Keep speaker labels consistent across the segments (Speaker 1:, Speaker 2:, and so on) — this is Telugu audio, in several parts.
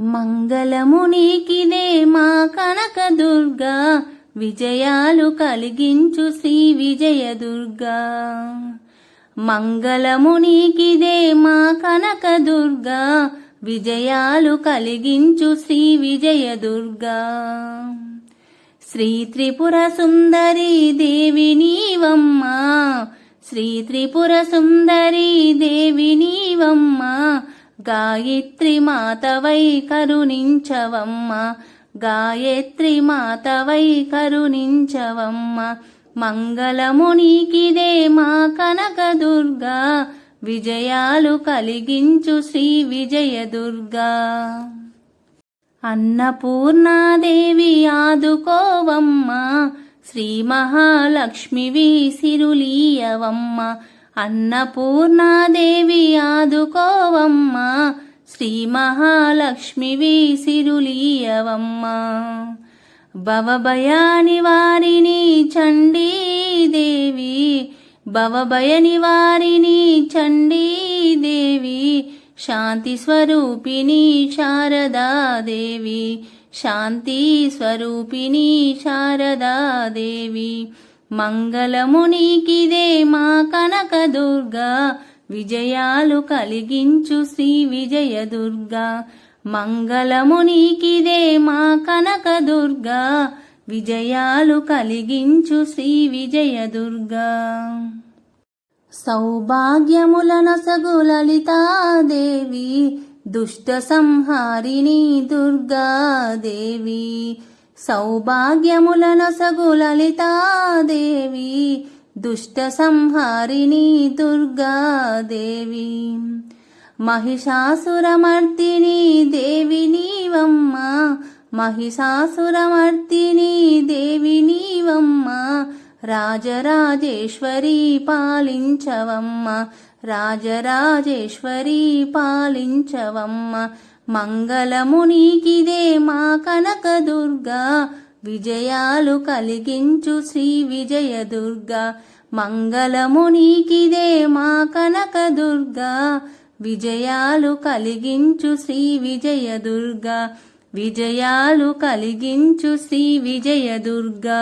Speaker 1: మంగళము నీకినే మా కనక దుర్గా. విజయాలు కలిగించు శ్రీ విజయ దుర్గా. మంగళము నీకిదే మా కనక దుర్గా. విజయాలు కలిగించు శ్రీ విజయ దుర్గా. శ్రీ త్రిపుర సుందరి దేవి నీవమ్మ. శ్రీ త్రిపుర సుందరి దేవి నీవమ్మ. గాయత్రి మాతవై కరుణించవమ్మ గాయత్రి మాతవై కరుణించవమ్మ మంగళమునికిదే మా కనకదుర్గా విజయాలు కలిగించు శ్రీ విజయదుర్గా. అన్నపూర్ణాదేవి ఆదుకోవమ్మ శ్రీ మహాలక్ష్మివి సిరులీయవమ్మ. అన్నపూర్ణాదేవి ఆదుకోవమ్మా. శ్రీ మహాలక్ష్మివి సిరులీయవమ్మ భవభయాని వారిని చండీదేవి. భవభయని వారిని చండీదేవి. శాంతి స్వరూపిణి శారదాదేవి. శాంతి స్వరూపిణి శారదాదేవి. మంగళము నీకిదే మా కనక దుర్గా. విజయాలు కలిగించు శ్రీ విజయ దుర్గా. మంగళము నీకిదే మా కనక దుర్గా. విజయాలు కలిగించు శ్రీ విజయ దుర్గా. సౌభాగ్యములనసగు లలితాదేవి. దుష్ట సంహారిణి దుర్గాదేవి. సౌభాగ్యములనసగు లలితాదేవి దుష్ట సంహారిణి దుర్గాదేవి. మహిషాసురమర్దిని దేవి నీవమ్మ మహిషాసురమర్దిని దేవి నీవమ్మ రాజరాజేశ్వరి పాలించవమ్మ రాజరాజేశ్వరి పాలించవమ్మ మంగళము నీకిదే మా కనక దుర్గా. విజయాలు కలిగించు శ్రీ విజయ దుర్గా. మంగళము నీకిదే మా కనక దుర్గా. విజయాలు కలిగించు శ్రీ విజయ దుర్గా. విజయాలు కలిగించు శ్రీ విజయ దుర్గా.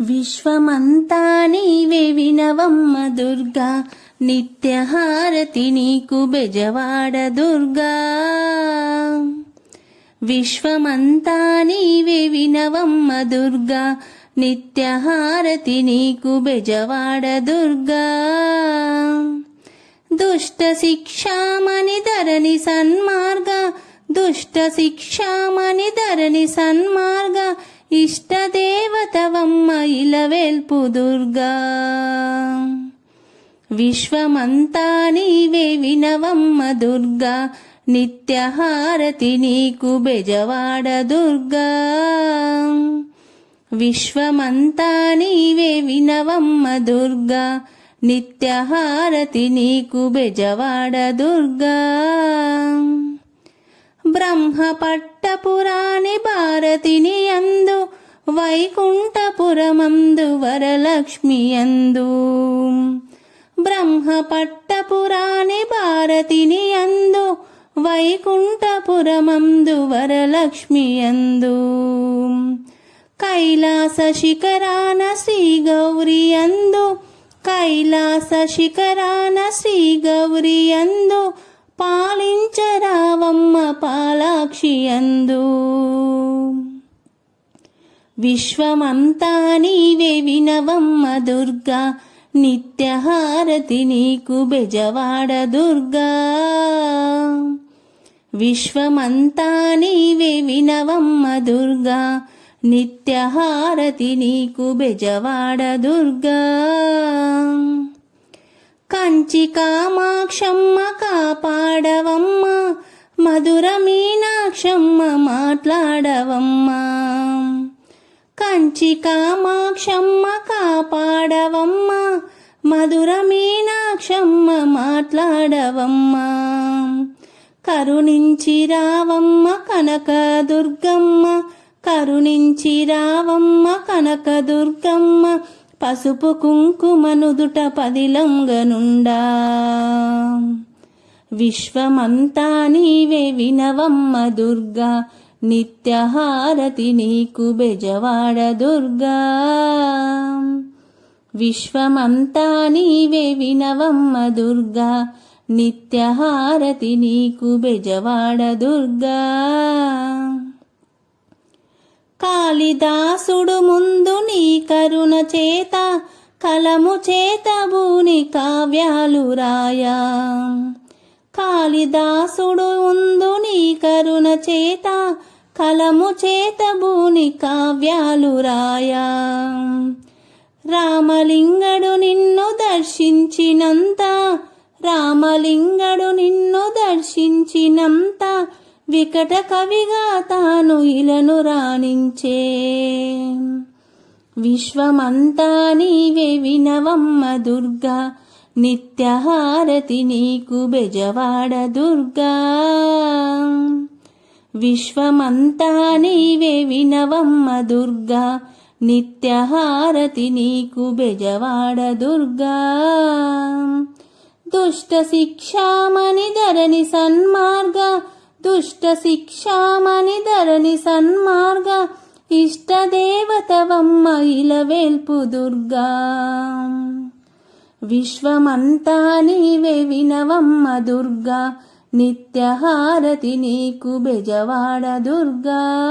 Speaker 1: విశ్వమంతా నీవే వినవమ్మ దుర్గా. నిత్యహారతి నీకు బెజవాడ దుర్గా. విశ్వమంతా నీవే వినవమ్మ దుర్గా. నిత్యహారతి నీకు బెజవాడ దుర్గా. దుష్ట శిక్షామణి ధరణి సన్మార్గ. దుష్ట శిక్షామణి ధరణి సన్మార్గ. ఇష్టదేవతవమ్మ ఇలవేల్పు దుర్గా. విశ్వమంతా నీవే వినవమ్మ దుర్గా. నిత్యహారతి నీకు బెజవాడ దుర్గా. విశ్వమంతా నీవే వినవమ్మ దుర్గా. నిత్యహారతి నీకు బెజవాడ దుర్గా. బ్రహ్మ పట్టపురాణి భారతిని అందు వైకుంఠపురమందు వరలక్ష్మి అందు బ్రహ్మ పట్టపురాణి భారతిని అందు వైకుంఠపురమందు వరలక్ష్మి అందు కైలాస శిఖరాన శ్రీ గౌరి అందు కైలాస శిఖరాన శ్రీ గౌరి అందు పాలించరావమ్మ పాలాక్షి అందు విశ్వమంతా నీవే వినవమ్మ దుర్గా నిత్యహారతి నీకు బెజవాడ దుర్గా. విశ్వమంతా నీవే వినవమ్మ దుర్గా. నిత్యహారతి నీకు బెజవాడ దుర్గా. కంచి కామాక్షమ్మ కాపాడవమ్మ. మధుర మీనాక్షమ్మ మాట్లాడవమ్మా. కంచి కామాక్షమ్మ కాపాడవమ్మ మధుర మీనాక్షమ్మ మాట్లాడవమ్మ. కరుణించి రావమ్మ కనక దుర్గమ్మ కరుణించి రావమ్మ కనక దుర్గమ్మ పసుపు కుంకుమ నుదుట పదిలంగనుండా. విశ్వమంతా నీవే వినవమ్మ దుర్గా నిత్యహారతి నీకు బెజవాడ దుర్గా. విశ్వమంతా నీవే వినవమ్మ దుర్గా. నిత్యహారతి నీకు బెజవాడ దుర్గా. కాళిదాసుడు ముందు నీ కరుణ చేత కలము చేత భూని కావ్యాలు రాయా. కాళిదాసుడు ఉందు నీ కరుణ చేత కలము చేత భూని కావ్యాలు రాయా. రామలింగడు నిన్ను దర్శించినంత రామలింగడు నిన్ను దర్శించినంత వికట కవిగా తాను ఇలను రాణించే. విశ్వమంతా నీవే వినవమ్మ దుర్గా నిత్యహారతి నీకు బెజవాడ దుర్గా. విశ్వమంతా నీవే వినవమ్మ దుర్గా. నిత్యహారతి నీకు బెజవాడ దుర్గా. దుష్ట శిక్షామణి ధరణి సన్మార్గ. దుష్ట శిక్షామణి ధరణి సన్మార్గ. ఇష్టదేవతవమ్మ ఇలవేల్పు దుర్గా. విశ్వమంతా నీవే వినవమ్మ దుర్గా. నిత్యహారతి నీకు బెజవాడ దుర్గా.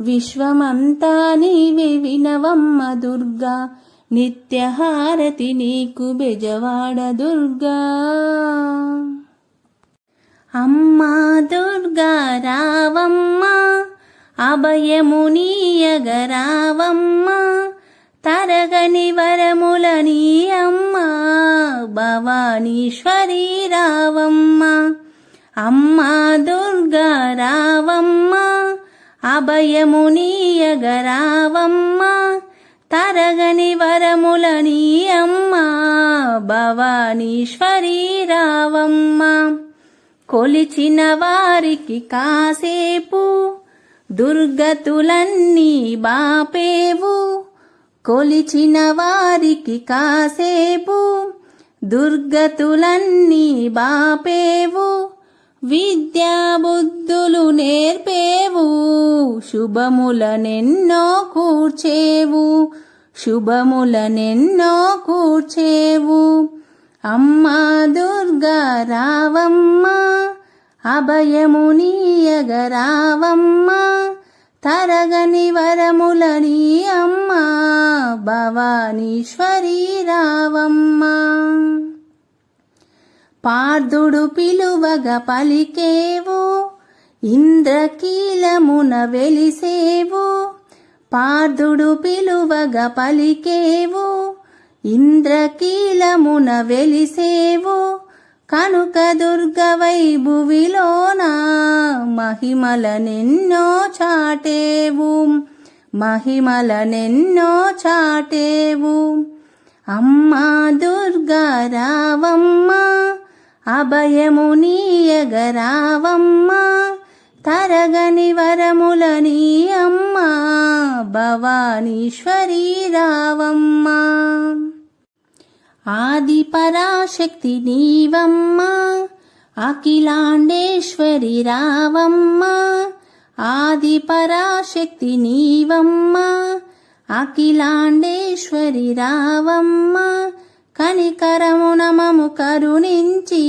Speaker 1: విశ్వమంతా నీవే వినవమ్మ దుర్గా. నిత్యహారతి నీకు బెజవాడ దుర్గా. అమ్మా దుర్గా రావమ్మ అభయమునీయగ రావమ్మా. తరగని వరములని అమ్మ భవానీశ్వరి రావమ్మ అమ్మా దుర్గా రావమ్మ అభయమునీయగ రావమ్మ తరగని వరములని అమ్మ భవానీశ్వరి రావమ్మ కొలిచిన వారికి కాసేపు దుర్గతులన్నీ బాపేవు. కొలిచిన వారికి కాసేపు దుర్గతులన్నీ బాపేవు విద్యాబుద్ధులు నేర్పేవు శుభములనెన్నో కూర్చేవు శుభములనెన్నో కూర్చేవు. అమ్మా దుర్గా రావమ్మ అభయమునీయగ రావమ్మ తరగని వరములని అమ్మ భవానీశ్వరి రావమ్మ. పార్థుడు పిలువగ పలికేవు ఇంద్రకీలమున వెలిసేవు. పార్థుడు పిలువగ పలికేవు ఇంద్రకీలమున వెలిసేవు. కనుక దుర్గ వైభువిలోన మహిమలనెన్నో చాటేవు. మహిమలనెన్నో చాటేవు. అమ్మా దుర్గా రావమ్మ అభయమునీయగ రావమ్మ తరగని వరములని అమ్మ భవానీశ్వరి రావమ్మ. ఆది పరాశక్తి నీవమ్మ అఖిలాండేశ్వరి రావమ్మ ఆది పరాశక్తి నీవమ్మ అఖిలాండేశ్వరి రావమ్మ కనికరమున నమము కరుణించి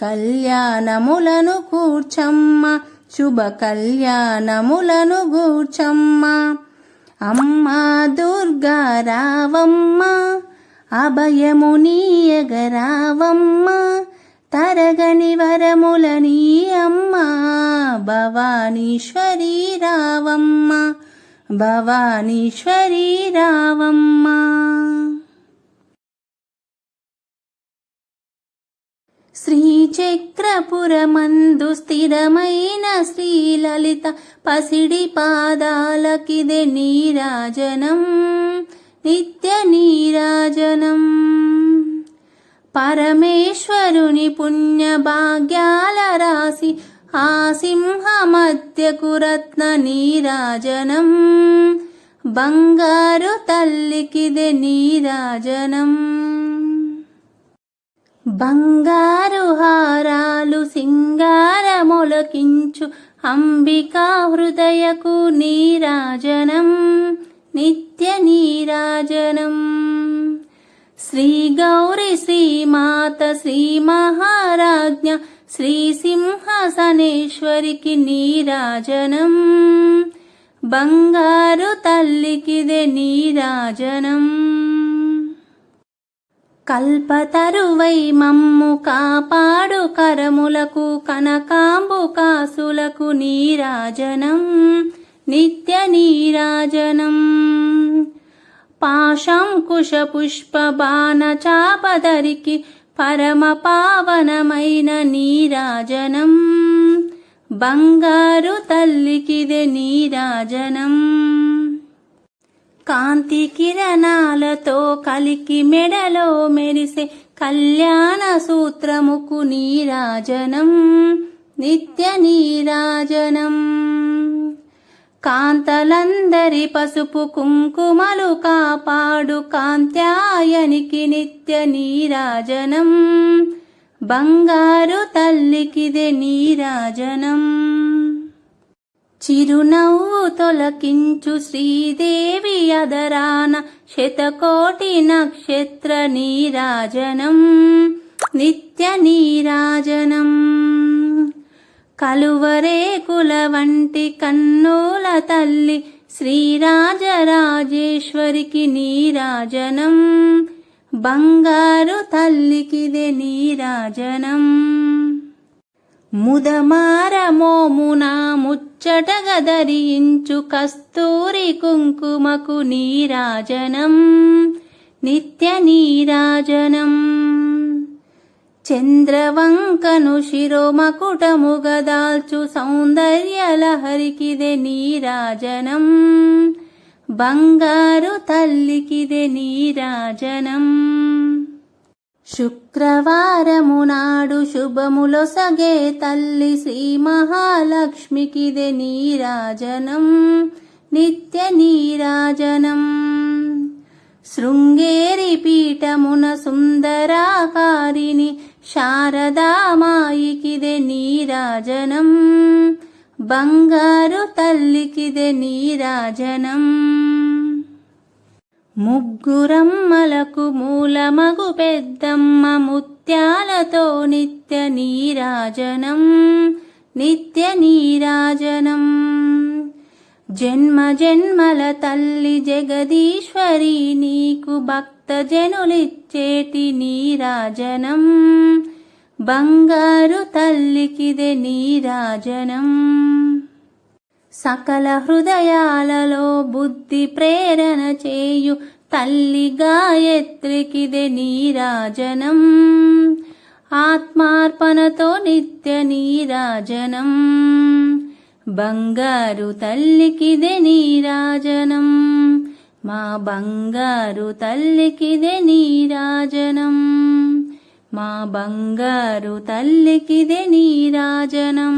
Speaker 1: కళ్యాణములను కూర్చమ్మ శుభ కళ్యాణములను కూర్చమ్మ అమ్మా దుర్గా రావమ్మ అభయమునీయగరావమ్మా తరగని వరములని అమ్మ భవానీశ్వరి రావమ్మ భవానీశ్వరి రావమ్మ. శ్రీచక్రపురమందు స్థిరమైన శ్రీలలిత పసిడి పాదాలకిదే నీరాజనం. నిత్య నీరాజనం. పరమేశ్వరుని పుణ్య భాగ్యాల రాసి ఆ సింహమధ్యకు రత్న నీరాజనం. బంగారు తల్లికిదే నీరాజనం. బంగారు హారాలు సింగార మొలకించు అంబికా హృదయకు నీరాజనం. నిత్య నీరాజనం. శ్రీ గౌరి శ్రీమాత శ్రీ మహారాజ్ఞ శ్రీ నీరాజనం. బంగారు తల్లికిదే నీరాజనం. కల్పతరువై మమ్ము కాపాడు కరములకు కనకాంబు కాసులకు నీరాజనం. నిత్య నీరాజనం పాశంకుశ పరమ పావనమైన నీరాజనం బంగారు తల్లికిదే నీరాజనం కాంతి కిరణాలతో కలికి మెడలో మెరిసే కళ్యాణ సూత్రముకు నీరాజనం నిత్య నీరాజనం కాంతలందరి పసుపు కుంకుమలు కాపాడు కాంత్యాయనికి నిత్య నీరాజనం. బంగారు తల్లికిదే నీరాజనం. చిరునవ్వు తొలకించు శ్రీదేవి అదరాన శతకోటి నక్షత్ర నీరాజనం. నిత్య నీరాజ కలువరేకుల వంటి కన్నుల తల్లి శ్రీరాజరాజేశ్వరికి నీరాజనం. బంగారు తల్లికిదే నీరాజనం. ముదమారమోమున ముచ్చటగా ధరించు కస్తూరి కుంకుమకు నీరాజనం. నిత్య నీరాజనం. చంద్రవంకను శిరోమకుటముగా దాల్చు సౌందర్య నీరాజనం బంగారు తల్లికిదే నీరాజనం శుక్రవారము నాడు శుభములొసగే తల్లి శ్రీ మహాలక్ష్మికిదే నీరాజనం నిత్య నీరాజనం శృంగే శారదామాయికిదే నీరాజనం బంగారు తల్లికిదే నీరాజనం. ముగ్గురమ్మలకు మూలమగు పెద్దమ్మ ముత్యాలతో నిత్య నీరాజనం నిత్య నీరాజనం. జన్మ జన్మల తల్లి జగదీశ్వరి నీకు భక్త జనులిచ్చేటి నీరాజనం. బంగారు తల్లికిదే నీరాజనం సకల హృదయాలలో బుద్ధి ప్రేరణ చేయు తల్లి గాయత్రికిదే నీరాజనం ఆత్మార్పణతో నిత్య నీరాజనం బంగారు తల్లికిదే నీరాజనం మా బంగారు తల్లికిదే నీరాజనం మా బంగారు తల్లికిదే నీరాజనం